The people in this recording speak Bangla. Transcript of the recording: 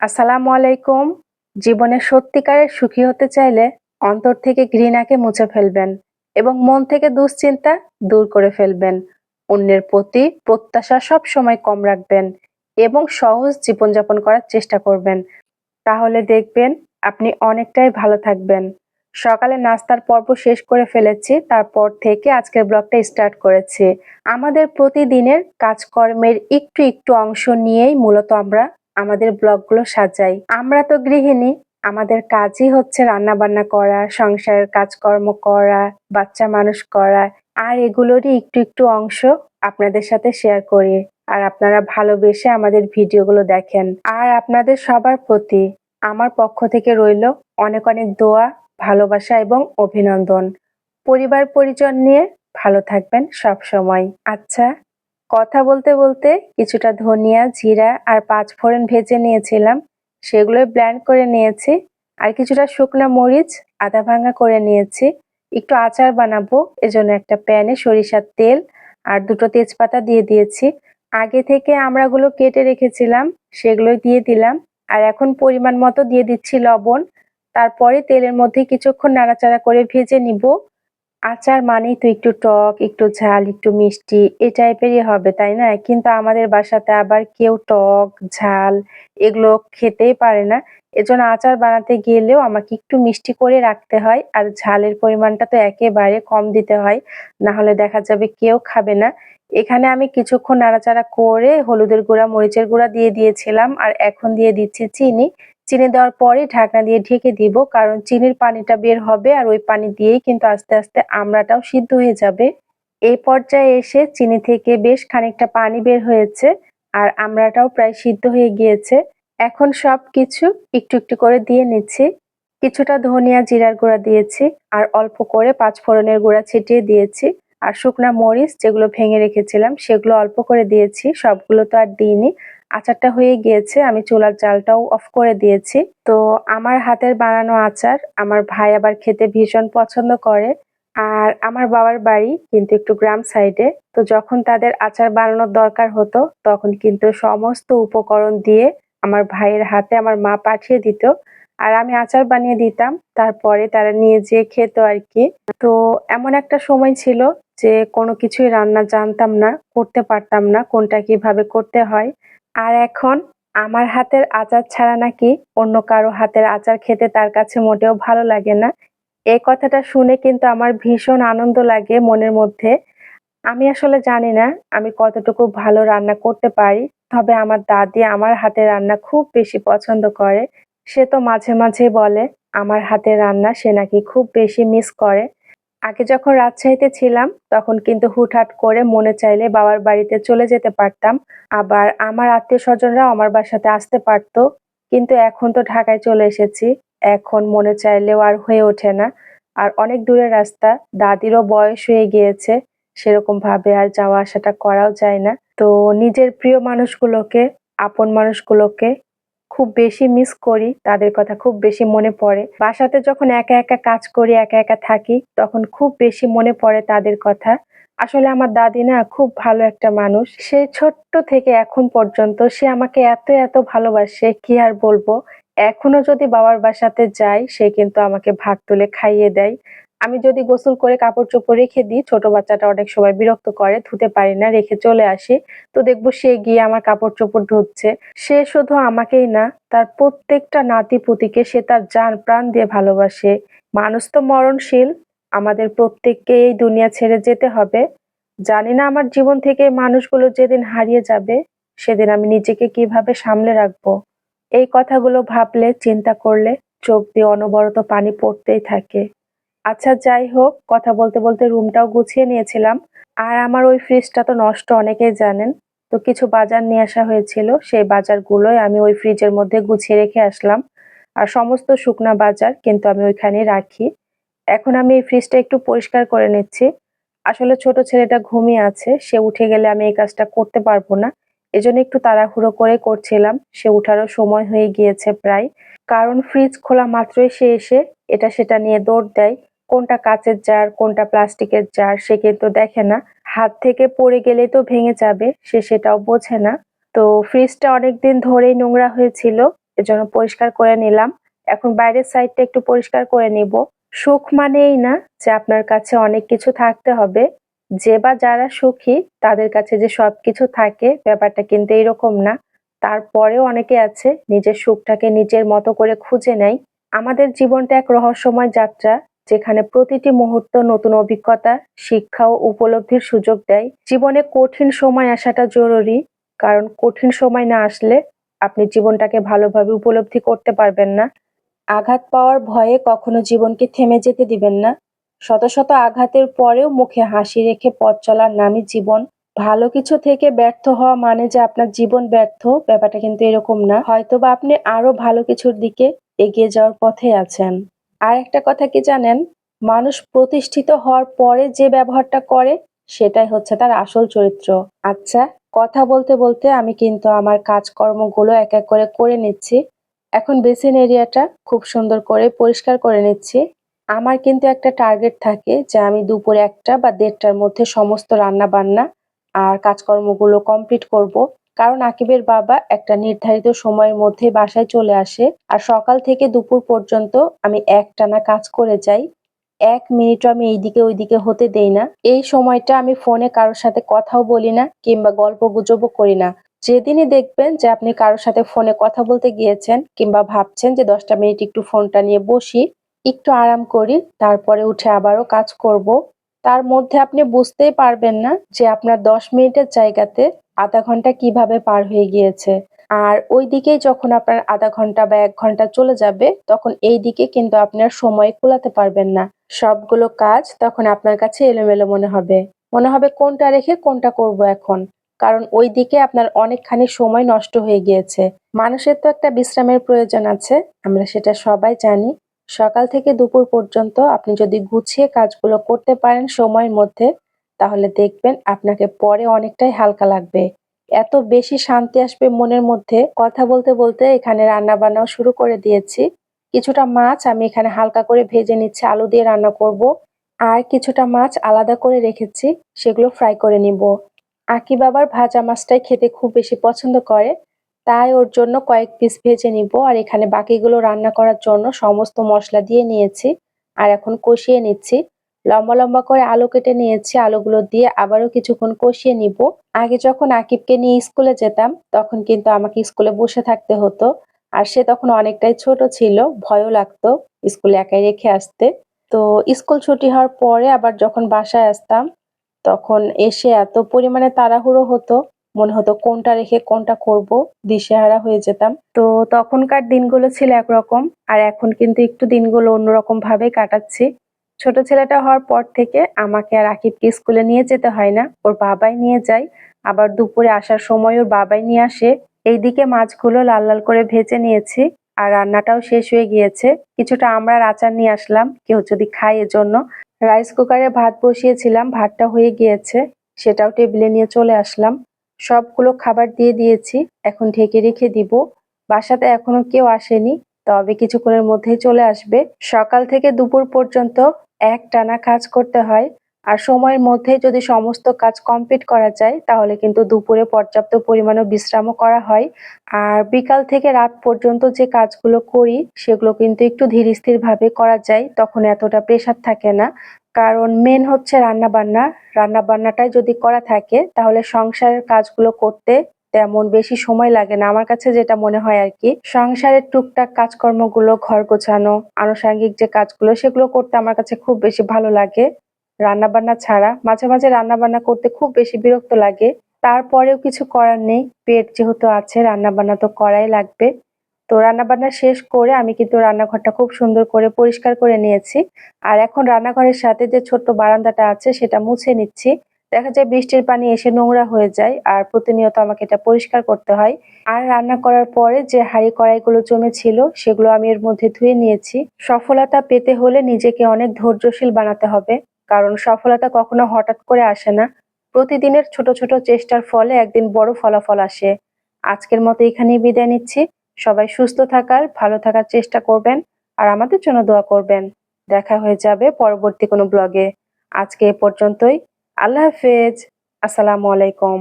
আসসালামু আলাইকুম। জীবনে সত্যিকারের সুখী হতে চাইলে অন্তর থেকে ঘৃণাকে মুছে ফেলবেন এবং মন থেকে দুশ্চিন্তা দূর করে ফেলবেন। অন্যের প্রতি প্রত্যাশা সব সময় কম রাখবেন এবং সহজ জীবনযাপন করার চেষ্টা করবেন। তাহলে দেখবেন আপনি অনেকটাই ভালো থাকবেন। সকালে নাস্তার পর্ব শেষ করে ফেলেছি, তারপর থেকে আজকের ব্লগটা স্টার্ট করেছি। আমাদের প্রতিদিনের কাজকর্মের একটু একটু অংশ নিয়েই মূলত আমরা আমাদের ব্লগগুলো সাজাই। আমরা তো গৃহিণী, আমাদের কাজই হচ্ছে রান্না বান্না করা, সংসারের কাজকর্ম করা, বাচ্চা মানুষ করা, আর এগুলোরই একটু একটু অংশ আপনাদের সাথে শেয়ার করি। আর আপনারা ভালোবেসে আমাদের ভিডিওগুলো দেখেন। আর আপনাদের সবার প্রতি আমার পক্ষ থেকে রইল অনেক অনেক দোয়া, ভালোবাসা এবং অভিনন্দন। পরিবার পরিজন নিয়ে ভালো থাকবেন সব সময় আচ্ছা। কথা বলতে বলতে কিছুটা ধনিয়া, জিরা আর পাঁচ ফোড়ন ভেজে নিয়েছিলাম। সেগুলোই ব্ল্যান্ড করে নিয়েছি। আর কিছুটা শুকনো মরিচ, আদা ভাঙা করে নিয়েছি। একটু আচার বানাবো, এজন্য একটা প্যানে সরিষার তেল আর দুটো তেজপাতা দিয়ে দিয়েছি। আগে থেকে আমড়াগুলো কেটে রেখেছিলাম সেগুলো দিয়ে দিলাম। আর এখন পরিমাণ মতো দিয়ে দিচ্ছি লবণ। তারপরে তেলের মধ্যে কিছুক্ষণ নাড়াচাড়া করে ভেজে নিব। আচার মানেই তো একটু টক, একটু ঝাল, একটু মিষ্টি এই টাইপেরই হবে, তাই না? কিন্তু আমাদের বাসাতে আবার কেউ টক, ঝাল এগুলো খেতেই পারে না। এজন্য আচার বানাতে গেলেও আমাকে একটু মিষ্টি করে রাখতে হয় আর ঝালের পরিমাণটা তো একেবারে কম দিতে হয় না হলে দেখা যাবে কেউ খাবে না। এখানে আমি কিছুক্ষণ নাড়াচাড়া করে হলুদের গুঁড়া, মরিচের গুঁড়া দিয়ে দিয়েছিলাম আর এখন দিয়ে দিচ্ছি চিনি। চিনি দেওয়ার পরে ঢাকনা দিয়ে ঢেকে দিব, কারণ চিনির পানিটা বের হবে আর ওই পানি দিয়েই কিন্তু আস্তে আস্তে আমড়াটাও সিদ্ধ হয়ে যাবে। এই পর্যায়ে এসে চিনি থেকে বেশ খানিকটা পানি বের হয়েছে আর আমড়াটাও প্রায় সিদ্ধ হয়ে গিয়েছে। এখন সব কিছু একটু একটু করে দিয়ে নিচ্ছি। কিছুটা ধনিয়া জিরার গুঁড়া দিয়েছি আর অল্প করে পাঁচ ফোড়নের গুঁড়া ছিটিয়ে দিয়েছি আর শুকনা মরিচ যেগুলো ভেঙে রেখেছিলাম সেগুলো অল্প করে দিয়েছি, সবগুলো তো আর দিইনি। আচারটা হয়ে গিয়েছে, আমি চুলার জালটাও অফ করে দিয়েছি। তো আমার হাতের বানানো আচার, আমার ভাই আবার খেতে ভীষণ পছন্দ করে। আর আমার বাবার বাড়ি কিন্তু একটু গ্রাম সাইডে, তো যখন তাদের আচার বানানোর দরকার হতো, তখন কিন্তু সমস্ত উপকরণ দিয়ে আমার ভাইয়ের হাতে আমার মা পাঠিয়ে দিত। আর আমি আচার বানিয়ে দিতাম, তারপরে তারা নিয়ে যেয়ে খেত আর কি। তো এমন একটা সময় ছিল যে কোনো কিছুই রান্না জানতাম না, করতে পারতাম না, কোনটা কীভাবে করতে হয়। আর এখন আমার হাতের আচার ছাড়া নাকি অন্য কারও হাতের আচার খেতে তার কাছে মোটেও ভালো লাগে না। এ কথাটা শুনে কিন্তু আমার ভীষণ আনন্দ লাগে মনের মধ্যে। আমি আসলে জানি না আমি কতটুকু ভালো রান্না করতে পারি, তবে আমার দাদি আমার হাতের রান্না খুব বেশি পছন্দ করে। সে তো মাঝে মাঝে বলে, আমার হাতের রান্না সে নাকি খুব বেশি মিস করে। আগে যখন রাজশাহীতে ছিলাম, তখন কিন্তু হুটহাট করে মনে চাইলে বাবার বাড়িতে চলে যেতে পারতাম। আবার আমার আত্মীয় স্বজনরাও আমার বাসাতে আসতে পারতো। কিন্তু এখন তো ঢাকায় চলে এসেছি। এখন মনে চাইলেও আর হয়ে ওঠে না। আর অনেক দূরের রাস্তা, দাদিরও বয়স হয়ে গিয়েছে। সেরকম ভাবে আর যাওয়া আসাটা করাও যায় না। তো নিজের প্রিয় মানুষগুলোকে, আপন মানুষগুলোকে খুব বেশি মিস করি, তাদের কথা খুব বেশি মনে পড়ে। বাসাতে যখন একা একা কাজ করি, একা একা থাকি, তখন খুব বেশি মনে পড়ে তাদের কথা। আসলে আমার দাদি না খুব ভালো একটা মানুষ। সে ছোট্ট থেকে এখন পর্যন্ত সে আমাকে এত এত ভালোবাসে, কি আর বলব? এখনও যদি বাবার বাসাতে যাই, সে কিন্তু আমাকে ভাত তুলে খাইয়ে দেয়। আমি যদি গোসল করে কাপড় চোপড় রেখে দিই, ছোট বাচ্চাটা অনেক সময় বিরক্ত করে, ধুতে পারি না, রেখে চলে আসি। তো দেখব সে গিয়ে আমার কাপড় চোপড় ধুচ্ছে। সে শুধু আমাকেই না, তার প্রত্যেকটা নাতি পুতিকে সে তার যান প্রাণ দিয়ে ভালোবাসে। মানুষ তো মরণশীল, আমাদের প্রত্যেককে এই দুনিয়া ছেড়ে যেতে হবে। জানি না আমার জীবন থেকে মানুষগুলো যেদিন হারিয়ে যাবে, সেদিন আমি নিজেকে কীভাবে সামলে রাখব। এই কথাগুলো ভাবলে, চিন্তা করলে, চোখ দিয়ে অনবরত পানি পড়তেই থাকে। আচ্ছা যাই হোক, কথা বলতে বলতে রুমটাও গুছিয়ে নিয়েছিলাম। আর আমার ওই ফ্রিজটা তো নষ্ট, অনেকেই জানেন। তো কিছু বাজার নিয়ে আসা হয়েছিল, সেই বাজারগুলোই আমি ওই ফ্রিজের মধ্যে গুছিয়ে রেখে আসলাম। আর সমস্ত শুকনা বাজার কিন্তু আমি ওইখানে রাখি। এখন আমি এই ফ্রিজটা একটু পরিষ্কার করে নিচ্ছি। আসলে ছোট ছেলেটা ঘুমিয়ে আছে, সে উঠে গেলে আমি এই কাজটা করতে পারব না। এজন্য একটু তাড়াহুড়ো করে করছিলাম, সে উঠারও সময় হয়ে গিয়েছে প্রায়। কারণ ফ্রিজ খোলা মাত্রই সে এসে এটা সেটা নিয়ে দৌড় দেয়। কোনটা কাঁচের জার, কোনটা প্লাস্টিকের জার, সে কিন্তু দেখে না। হাত থেকে পড়ে গেলেই তো ভেঙে যাবে, সে সেটাও বোঝে না। তো ফ্রিজটা অনেকদিন ধরেই নোংরা হয়েছিল, এজন্য পরিষ্কার করে নিলাম। এখন বাইরের সাইডটা একটু পরিষ্কার করে নিব। সুখ মানেই না যে আপনার কাছে অনেক কিছু থাকতে হবে। যে বা যারা সুখী, তাদের কাছে যে সবকিছু থাকে, ব্যাপারটা কিন্তু এরকম না। তারপরেও অনেকে আছে, নিজের সুখটাকে নিজের মতো করে খুঁজে নেয়। আমাদের জীবনটা এক রহস্যময় যাত্রা। যেখানে প্রতিটি মুহূর্ত নতুন অভিজ্ঞতা, শিক্ষা ও উপলব্ধির সুযোগ দেয়। জীবনে কঠিন সময় আসাটা জরুরি, কারণ কঠিন সময় না আসলে আপনি জীবনটাকে ভালোভাবে উপলব্ধি করতে পারবেন না। আঘাত পাওয়ার ভয়ে কখনো জীবনকে থেমে যেতে দিবেন না। শত শত আঘাতের পরেও মুখে হাসি রেখে পথ চলার নামই জীবন। ভালো কিছু থেকে ব্যর্থ হওয়া মানে যে আপনার জীবন ব্যর্থ, ব্যাপারটা কিন্তু এরকম না। হয়তোবা আপনি আরও ভালো কিছুর দিকে এগিয়ে যাওয়ার পথে আছেন। আর একটা কথা কি জানেন? মানুষ প্রতিষ্ঠিত হওয়ার পরে যে ব্যবহারটা করে, সেটাই হচ্ছে তার আসল চরিত্র। আচ্ছা কথা বলতে বলতে আমি কিন্তু আমার কাজকর্মগুলো এক এক করে করে নিচ্ছি। এখন বেসিন এরিয়াটা খুব সুন্দর করে পরিষ্কার করে নিচ্ছি। আমার কিন্তু একটা টার্গেট থাকে যে আমি দুপুরে একটা বা দেড়টার মধ্যে সমস্ত রান্না বান্না আর কাজকর্মগুলো কমপ্লিট করব। কারণ আকিবের বাবা একটা নির্ধারিত সময়ের মধ্যে বাসায় চলে আসে। আর সকাল থেকে দুপুর পর্যন্ত আমি একটানা কাজ করে যাই। এক মিনিটও আমি এইদিকে ওইদিকে হতে দেই না। এই সময়টা আমি ফোনে কারোর সাথে কথাও বলি না কিংবা গল্প গুজবও করি না। যেদিনই দেখবেন যে আপনি কারোর সাথে ফোনে কথা বলতে গিয়েছেন কিংবা ভাবছেন যে দশটা মিনিট একটু ফোনটা নিয়ে বসি, একটু আরাম করি, তারপরে উঠে আবারও কাজ করব। তার মধ্যে আপনি বুঝতেই পারবেন না যে আপনার দশ মিনিটের জায়গাতে আধা ঘণ্টা কীভাবে পার হয়ে গিয়েছে। আর ওই দিকেই যখন আপনার আধা ঘণ্টা বা এক ঘণ্টা চলে যাবে, তখন এই দিকে কিন্তু আপনার সময় কুলাতে পারবেন না। সবগুলো কাজ তখন আপনার কাছে এলোমেলো মনে হবে। মনে হবে কোনটা রেখে কোনটা করব এখন। কারণ ওই দিকে আপনার অনেকখানি সময় নষ্ট হয়ে গিয়েছে। মানুষের তো একটা বিশ্রামের প্রয়োজন আছে, আমরা সেটা সবাই জানি। সকাল থেকে দুপুর পর্যন্ত আপনি যদি গুছিয়ে কাজগুলো করতে পারেন সময়ের মধ্যে, তাহলে দেখবেন আপনাকে পরে অনেকটাই হালকা লাগবে। এত বেশি শান্তি আসবে মনের মধ্যে। কথা বলতে বলতে এখানে রান্না বান্নাও শুরু করে দিয়েছি। কিছুটা মাছ আমি এখানে হালকা করে ভেজে নিচ্ছি, আলু দিয়ে রান্না করব। আর কিছুটা মাছ আলাদা করে রেখেছি, সেগুলো ফ্রাই করে নিব। আকি বাবার ভাজা মাছটাই খেতে খুব বেশি পছন্দ করে। তাই ওর জন্য কয়েক পিস ভেজে নিব। আর এখানে বাকিগুলো রান্না করার জন্য সমস্ত মশলা দিয়ে নিয়েছি। আর এখন কষিয়ে নিচ্ছি। লম্বা লম্বা করে আলু কেটে নিয়েছি। আলুগুলো দিয়ে আবারও কিছুক্ষণ কষিয়ে নিব। আগে যখন আকিবকে নিয়ে স্কুলে যেতাম, তখন কিন্তু আমাকে স্কুলে বসে থাকতে হতো। আর সে তখন অনেকটাই ছোট ছিল, ভয়ও লাগতো স্কুলে একাই রেখে আসতে। তো স্কুল ছুটি হওয়ার পরে আবার যখন বাসায় আসতাম, তখন এসে এত পরিমাণে তাড়াহুড়ো হতো। মনে হতো কোনটা রেখে কোনটা করব, দিশেহারা হয়ে যেতাম। তো তখনকার দিনগুলো ছিল একরকম, আর এখন কিন্তু একটু দিনগুলো অন্যরকম ভাবে কাটাচ্ছি। ছোট ছেলেটা হওয়ার পর থেকে আমাকে আর আকিবকে স্কুলে নিয়ে যেতে হয় না। ওর বাবাই নিয়ে যায়, আবার দুপুরে আসার সময় ওর বাবাই নিয়ে আসে। এইদিকে মাছগুলো লাল লাল করে ভেজে নিয়েছি, আর রান্নাটাও শেষ হয়ে গিয়েছে। কিছুটা আমরা আচার নিয়ে আসলাম, কেউ যদি খায় এজন্য। রাইস কুকারে ভাত বসিয়েছিলাম, ভাতটা হয়ে গিয়েছে, সেটাও টেবিলে নিয়ে চলে আসলাম। সবগুলো খাবার দিয়ে দিয়েছি। এখন ঢেকে রেখে দিব। বাসাতে এখনও কেউ আসেনি, তবে কিছুক্ষণের মধ্যেই চলে আসবে। সকাল থেকে দুপুর পর্যন্ত এক টানা কাজ করতে হয়। আর সময়ের মধ্যে যদি সমস্ত কাজ কমপ্লিট করা যায়, তাহলে কিন্তু দুপুরে পর্যাপ্ত পরিমাণে বিশ্রামও করা হয়। আর বিকাল থেকে রাত পর্যন্ত যে কাজগুলো করি, সেগুলো কিন্তু একটু ধীর ভাবে করা যায়, তখন এতটা প্রেশার থাকে না। কারণ মেন হচ্ছে রান্না বান্না রান্না বান্নাটাই যদি করা থাকে, তাহলে সংসারের কাজগুলো করতে তেমন বেশি সময় লাগে না। আমার কাছে যেটা মনে হয় আর কি, সংসারের টুকটাক কাজকর্মগুলো, ঘর গোছানো, আনুষাঙ্গিক যে কাজগুলো, সেগুলো করতে আমার কাছে খুব বেশি ভালো লাগে। রান্নাবান্না ছাড়া মাঝে মাঝে রান্নাবান্না করতে খুব বেশি বিরক্ত লাগে। তারপরেও কিছু করার নেই। পেট যেহেতু আছে, রান্নাবান্না তো করাই লাগবে। তো রান্নাবান্না শেষ করে আমি কিন্তু রান্নাঘরটা খুব সুন্দর করে পরিষ্কার করে নিয়েছি। আর এখন রান্নাঘরের সাথে যে ছোট্ট বারান্দাটা আছে সেটা মুছে নিচ্ছি। দেখা যায় বৃষ্টির পানি এসে নোংরা হয়ে যায় আর প্রতিনিয়ত আমাকে এটা পরিষ্কার করতে হয়। আর রান্না করার পরে যে হাঁড়ি কড়াইগুলো জমে ছিল সেগুলো আমি এর মধ্যে ধুয়ে নিয়েছি। সফলতা পেতে হলে নিজেকে অনেক ধৈর্যশীল বানাতে হবে, কারণ সফলতা কখনো হঠাৎ করে আসে না। প্রতিদিনের ছোট ছোট চেষ্টার ফলে একদিন বড় ফলাফল আসে। আজকের মতো এখানেই বিদায় নিচ্ছি। সবাই সুস্থ থাকার, ভালো থাকার চেষ্টা করবেন আর আমাদের জন্য দোয়া করবেন। দেখা হয়ে যাবে পরবর্তী কোনো ব্লগে আজকে এ পর্যন্তই। আল্লাহ হাফেজ। আসসালামু আলাইকুম।